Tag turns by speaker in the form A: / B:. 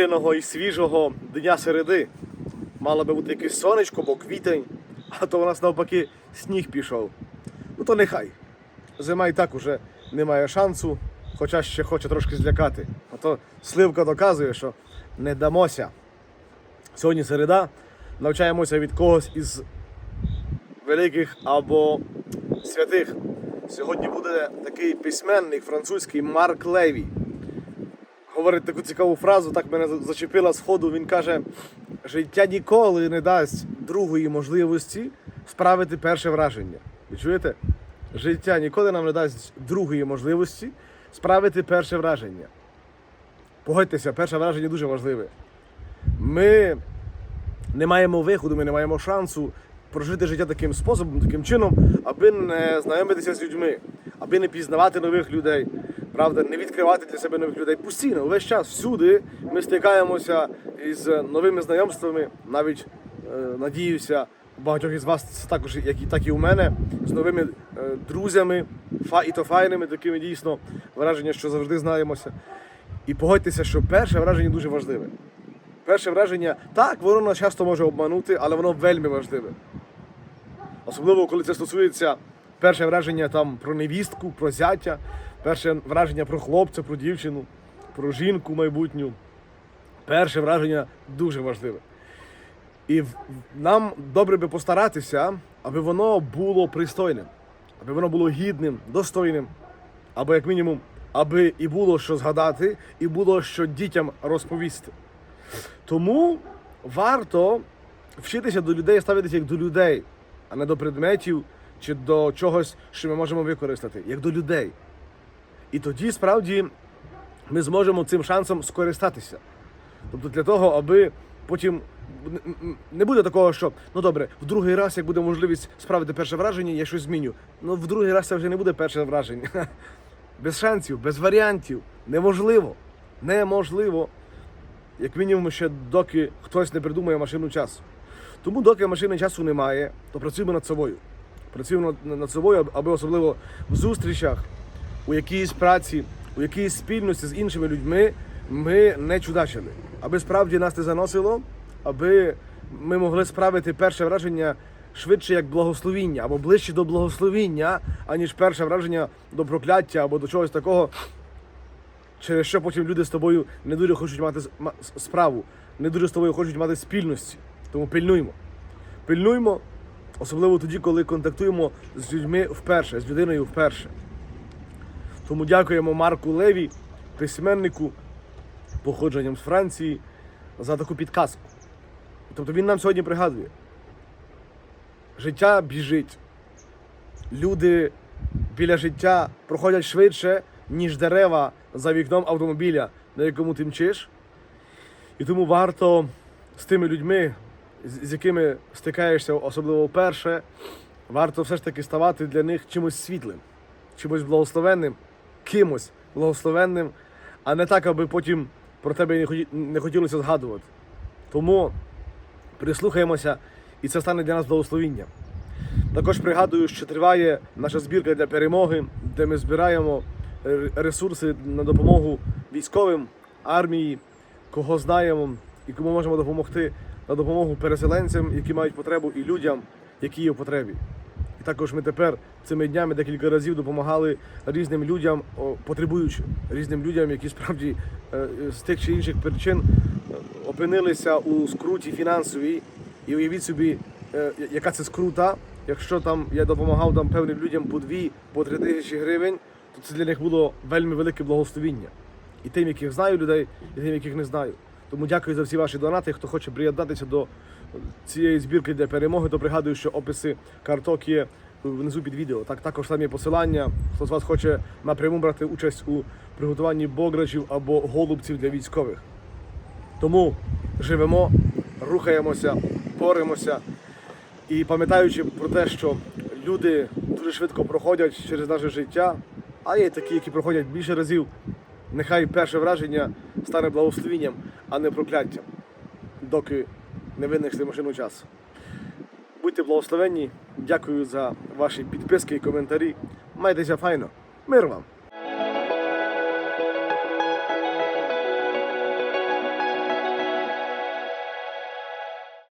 A: вітряного і свіжого дня середи. Мало би бути якесь сонечко, бо квітень, а то у нас навпаки сніг пішов. Ну то нехай. Зима і так уже не має шансу, хоча ще хоче трошки злякати. А то сливка доказує, що не дамося. Сьогодні середа. Навчаємося від когось із великих або святих. Сьогодні буде такий письменник французький Марк Леві. Говорить таку цікаву фразу, так мене зачепила з. Він каже: життя ніколи не дасть другої можливості справити перше враження. Ви чуєте? Життя ніколи нам не дасть другої можливості справити перше враження. Погодьтеся, перше враження дуже важливе. Ми не маємо виходу, ми не маємо шансу прожити життя таким способом, таким чином, аби не знайомитися з людьми, аби не пізнавати нових людей, правда, не відкривати для себе нових людей. Постійно, весь час, всюди ми стикаємося із новими знайомствами, навіть е, надіюся, багатьох із вас це також, як і так і у мене, з новими е, друзями, і то файними, такими дійсно враження, що завжди знаємося. І погодьтеся, що перше враження дуже важливе. Перше враження, так, воно нас часто може обманути, але воно вельми важливе. Особливо, коли це стосується перше враження там, про невістку, про зятя, перше враження про хлопця, про дівчину, про жінку майбутню. Перше враження дуже важливе. І нам добре би постаратися, аби воно було пристойним, аби воно було гідним, достойним, або як мінімум, аби і було що згадати, і було що дітям розповісти. Тому варто вчитися до людей, ставитися як до людей, а не до предметів чи до чогось, що ми можемо використати, як до людей. І тоді справді ми зможемо цим шансом скористатися. Тобто для того, аби потім не буде такого, що ну добре, в другий раз, як буде можливість справити перше враження, я щось зміню. Ну в другий раз це вже не буде перше враження. Без шансів, без варіантів. Неможливо. Неможливо. Як мінімум, ще доки хтось не придумає машину часу. Тому, доки машини часу немає, то працюємо над собою. Працюємо над собою, аби особливо в зустрічах, у якійсь праці, у якійсь спільності з іншими людьми ми не чудачили. Аби справді нас не заносило, аби ми могли справити перше враження швидше як благословіння, або ближче до благословіння, аніж перше враження до прокляття або до чогось такого, через що потім люди з тобою не дуже хочуть мати справу, не дуже з тобою хочуть мати спільності. Тому пильнуймо. Пильнуймо, особливо тоді, коли контактуємо з людьми вперше, з людиною вперше. Тому дякуємо Марку Леві, письменнику, походженням з Франції, за таку підказку. Тобто він нам сьогодні пригадує. Життя біжить. Люди біля життя проходять швидше, ніж дерева за вікном автомобіля, на якому ти мчиш. І тому варто з тими людьми, з якими стикаєшся, особливо вперше, варто все ж таки ставати для них чимось світлим, чимось благословенним, кимось благословенним, а не так, аби потім про тебе не хотілося згадувати. Тому прислухаємося, і це стане для нас благословінням. Також пригадую, що триває наша збірка для перемоги, де ми збираємо ресурси на допомогу військовим, армії, кого знаємо і кому можемо допомогти на допомогу переселенцям, які мають потребу, і людям, які є в потребі. І також ми тепер цими днями декілька разів допомагали різним людям, потребуючим, різним людям, які справді е, з тих чи інших причин е, опинилися у скруті фінансовій. І уявіть собі, е, яка це скрута, якщо там я допомагав там певним людям по дві, по три тисячі гривень, то це для них було вельми велике благословіння. І тим, яких знаю людей, і тим, яких не знаю. Тому дякую за всі ваші донати. Хто хоче приєднатися до цієї збірки для перемоги, то пригадую, що описи карток є внизу під відео. Так також там є посилання. Хто з вас хоче напряму брати участь у приготуванні бограчів або голубців для військових. Тому живемо, рухаємося, боремося і пам'ятаючи про те, що люди дуже швидко проходять через наше життя, а є такі, які проходять більше разів. Нехай перше враження стане благословінням, а не прокляттям, доки не винайшли машину часу. Будьте благословенні, дякую за ваші підписки і коментарі. Майтеся файно. Мир вам!